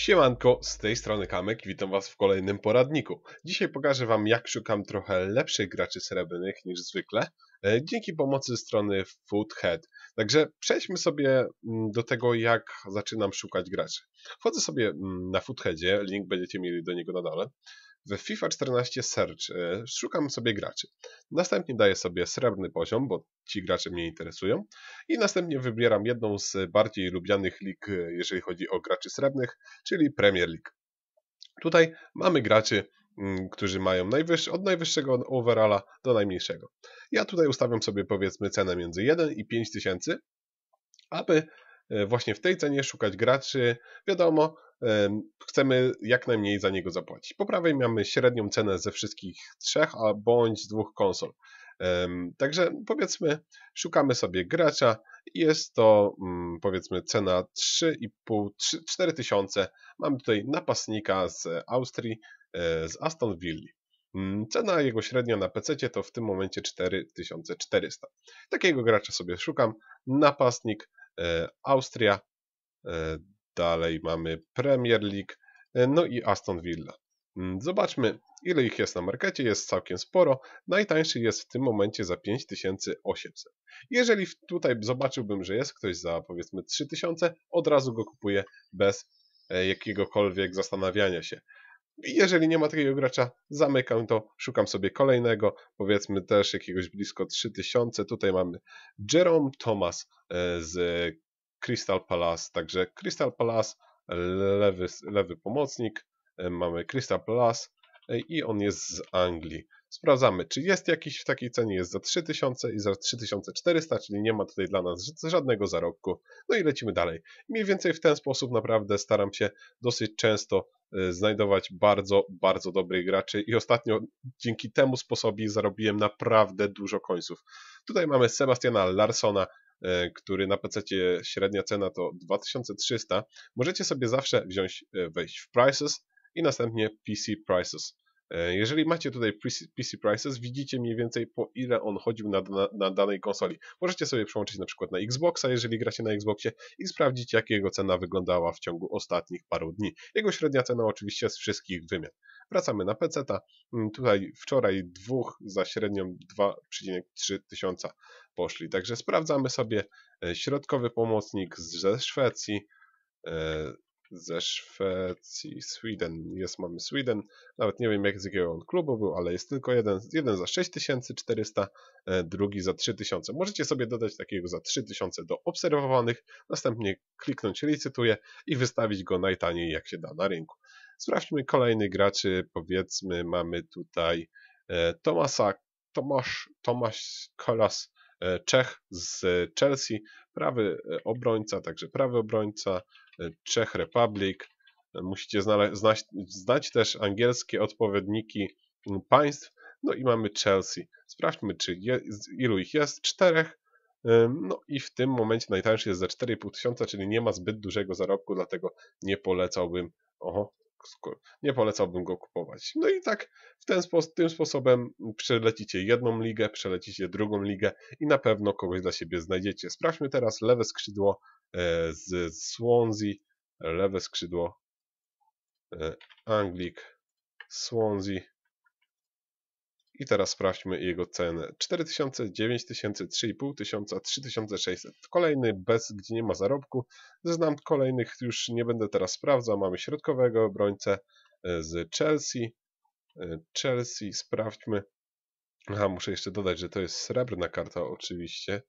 Siemanko, z tej strony Kamek, witam Was w kolejnym poradniku. Dzisiaj pokażę Wam jak szukam trochę lepszych graczy srebrnych niż zwykle, e, dzięki pomocy strony Foothead. Także przejdźmy sobie mm, do tego jak zaczynam szukać graczy. Wchodzę sobie mm, na Footheadzie, link będziecie mieli do niego na dole. W FIFA 14 Search e, szukam sobie graczy. Następnie daję sobie srebrny poziom, bo ci gracze mnie interesują. I następnie wybieram jedną z bardziej lubianych lig, e, jeżeli chodzi o graczy srebrnych, czyli Premier League. Tutaj mamy graczy, mm, którzy mają od najwyższego overalla do najmniejszego. Ja tutaj ustawiam sobie powiedzmy cenę między 1 i 5 tysięcy, aby właśnie w tej cenie szukać graczy. Wiadomo, chcemy jak najmniej za niego zapłacić. Po prawej mamy średnią cenę ze wszystkich trzech, a bądź z dwóch konsol. Także powiedzmy, szukamy sobie gracza i jest to mm, powiedzmy cena 3,5, 4000. Mamy tutaj napastnika z Austrii, e, z Aston Villa. Mm, cena jego średnia na PC to w tym momencie 4400. Takiego gracza sobie szukam. Napastnik e, Austria, e, Dalej mamy Premier League, e, no i Aston Villa. Mm, zobaczmy, ile ich jest na markecie. Jest całkiem sporo. Najtańszy jest w tym momencie za 5800. Jeżeli tutaj zobaczyłbym, że jest ktoś za powiedzmy 3000, od razu go kupuję bez e, jakiegokolwiek zastanawiania się. Jeżeli nie ma takiego gracza, zamykam to, szukam sobie kolejnego, powiedzmy też jakiegoś blisko 3000. Tutaj mamy Jerome Thomas e, z Crystal Palace. Także Crystal Palace, lewy, lewy pomocnik, e, mamy Crystal Palace e, i on jest z Anglii. Sprawdzamy, czy jest jakiś w takiej cenie, jest za 3000 i za 3400, czyli nie ma tutaj dla nas żadnego zarobku. No i lecimy dalej. Mniej więcej w ten sposób naprawdę staram się dosyć często e, znajdować bardzo, bardzo dobrych graczy i ostatnio dzięki temu sposobowi zarobiłem naprawdę dużo końców. Tutaj mamy Sebastiana Larsona, E, który na PC średnia cena to 2300, możecie sobie zawsze wziąć, e, wejść w Prices i następnie PC Prices. E, jeżeli macie tutaj PC Prices, widzicie mniej więcej po ile on chodził na, na, na, danej konsoli. Możecie sobie przełączyć na przykład na Xboxa, jeżeli gracie na Xboxie i sprawdzić jak jego cena wyglądała w ciągu ostatnich paru dni. Jego średnia cena oczywiście z wszystkich wymian. Wracamy na PC. -ta. Mm, tutaj wczoraj dwóch za średnią 2,3 tysiąca poszli. Także sprawdzamy sobie e, środkowy pomocnik ze Szwecji, e, ze Szwecji, Sweden, jest, mamy Sweden, nawet nie wiem jak z jakiego on klubu był, ale jest tylko jeden, jeden za 6400, e, drugi za 3000. Możecie sobie dodać takiego za 3000 do obserwowanych, następnie kliknąć licytuję i wystawić go najtaniej jak się da na rynku. Sprawdźmy kolejnych graczy, powiedzmy mamy tutaj Tomasa, Tomasz, Tomasz Kolas, E, Czech z Chelsea, prawy e, obrońca, także prawy obrońca, e, Czech Republic. Musicie znać, znać też angielskie odpowiedniki państw. No i mamy Chelsea. Sprawdźmy, czy je, ilu ich jest. Czterech. No i w tym momencie najtańszy jest za 4,5 tysiąca, czyli nie ma zbyt dużego zarobku, dlatego nie polecałbym. Oho, nie polecałbym go kupować. No i tak w ten sposób, tym sposobem przelecicie jedną ligę, przelecicie drugą ligę i na pewno kogoś dla siebie znajdziecie. Sprawdźmy teraz lewe skrzydło e, z Swansea, lewe skrzydło e, Anglik, Swansea, i teraz sprawdźmy jego cenę. 4000, 9000, 3500, 3600. Kolejny bez, gdzie nie ma zarobku. Znam kolejnych, już nie będę teraz sprawdzał. Mamy środkowego obrońcę e, z Chelsea. E, Chelsea, sprawdźmy. Aha, muszę jeszcze dodać, że to jest srebrna karta oczywiście.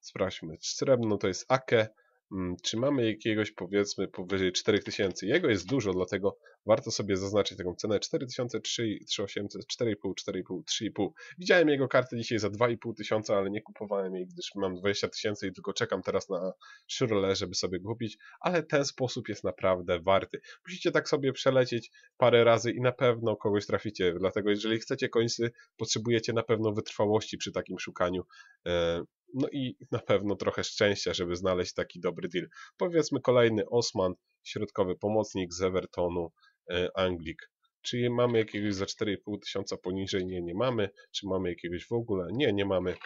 Sprawdźmy. Srebrną to jest Ake. Mm, czy mamy jakiegoś powiedzmy powyżej 4000. Jego jest dużo, dlatego warto sobie zaznaczyć taką cenę 4000, 3800, 4,5, 4,5, 3,5. Widziałem jego karty dzisiaj za 2,5 tysiąca, ale nie kupowałem jej, gdyż mam 20 tysięcy i tylko czekam teraz na Shurle, żeby sobie kupić, ale ten sposób jest naprawdę warty. Musicie tak sobie przelecieć parę razy i na pewno kogoś traficie, dlatego jeżeli chcecie końcy, potrzebujecie na pewno wytrwałości przy takim szukaniu e, no i na pewno trochę szczęścia, żeby znaleźć taki dobry deal. Powiedzmy kolejny Osman, środkowy pomocnik z Evertonu, e, Anglik. Czy mamy jakiegoś za 4,5 tysiąca poniżej? Nie, nie mamy. Czy mamy jakiegoś w ogóle? Nie, nie mamy.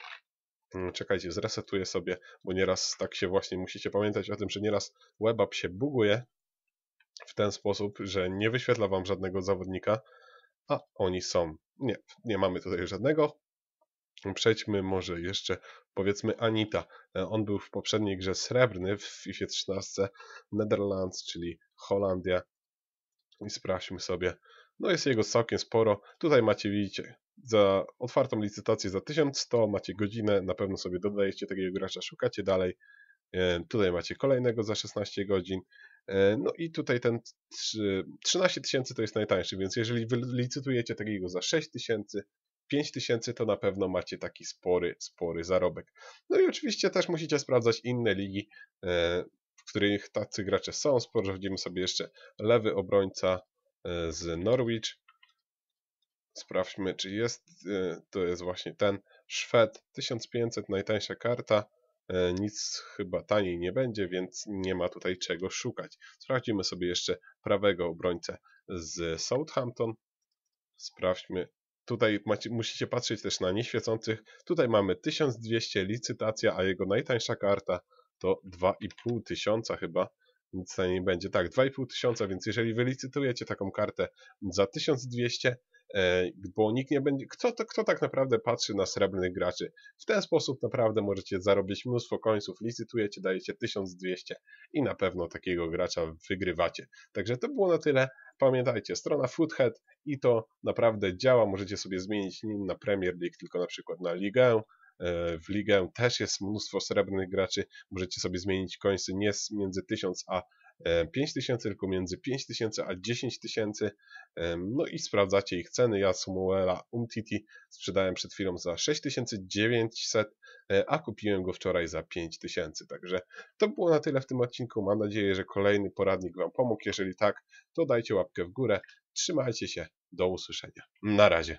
Mm, czekajcie, zresetuję sobie, bo nieraz tak się właśnie musicie pamiętać o tym, że nieraz WebApp się buguje. w ten sposób, że nie wyświetla Wam żadnego zawodnika, a oni są. Nie, nie mamy tutaj żadnego. Przejdźmy może jeszcze, powiedzmy Anita. E, on był w poprzedniej grze srebrny w FIFA 13 Netherlands, czyli Holandia. I sprawdźmy sobie. No jest jego całkiem sporo. Tutaj macie, widzicie, za otwartą licytację za 1100 macie godzinę, na pewno sobie dodajecie takiego gracza, szukacie dalej. E, tutaj macie kolejnego za 16 godzin. E, no i tutaj ten 13 tysięcy to jest najtańszy, więc jeżeli wy licytujecie takiego za 6 tysięcy, 5 tysięcy to na pewno macie taki spory, spory zarobek. No i oczywiście też musicie sprawdzać inne ligi, e, w których tacy gracze są. Sprawdzimy sobie jeszcze lewy obrońca e, z Norwich. Sprawdźmy, czy jest, to jest właśnie ten Szwed, 1500, najtańsza karta. E, nic chyba taniej nie będzie, więc nie ma tutaj czego szukać. Sprawdzimy sobie jeszcze prawego obrońcę z Southampton. Sprawdźmy. Tutaj macie, musicie patrzeć też na nieświecących. Tutaj mamy 1200 licytacja, a jego najtańsza karta to 2,5 tysiąca chyba. Nic taniej będzie. Tak, 2,5 tysiąca, więc jeżeli wylicytujecie taką kartę za 1200, E, bo nikt nie będzie, kto, kto tak naprawdę patrzy na srebrnych graczy. W ten sposób naprawdę możecie zarobić mnóstwo końców, licytujecie, dajecie 1200 i na pewno takiego gracza wygrywacie. Także to było na tyle. Pamiętajcie, strona Foothead i to naprawdę działa. Możecie sobie zmienić nie na Premier League, tylko na przykład na Ligę. E, w ligę też jest mnóstwo srebrnych graczy. Możecie sobie zmienić końce nie między 1000 a 5000, e, tylko między 5000 a 10 tysięcy. No i sprawdzacie ich ceny. Ja Samuela Umtiti sprzedałem przed chwilą za 6900, e, a kupiłem go wczoraj za 5000. Także to było na tyle w tym odcinku. Mam nadzieję, że kolejny poradnik Wam pomógł. Jeżeli tak, to dajcie łapkę w górę. Trzymajcie się. Do usłyszenia. Na razie.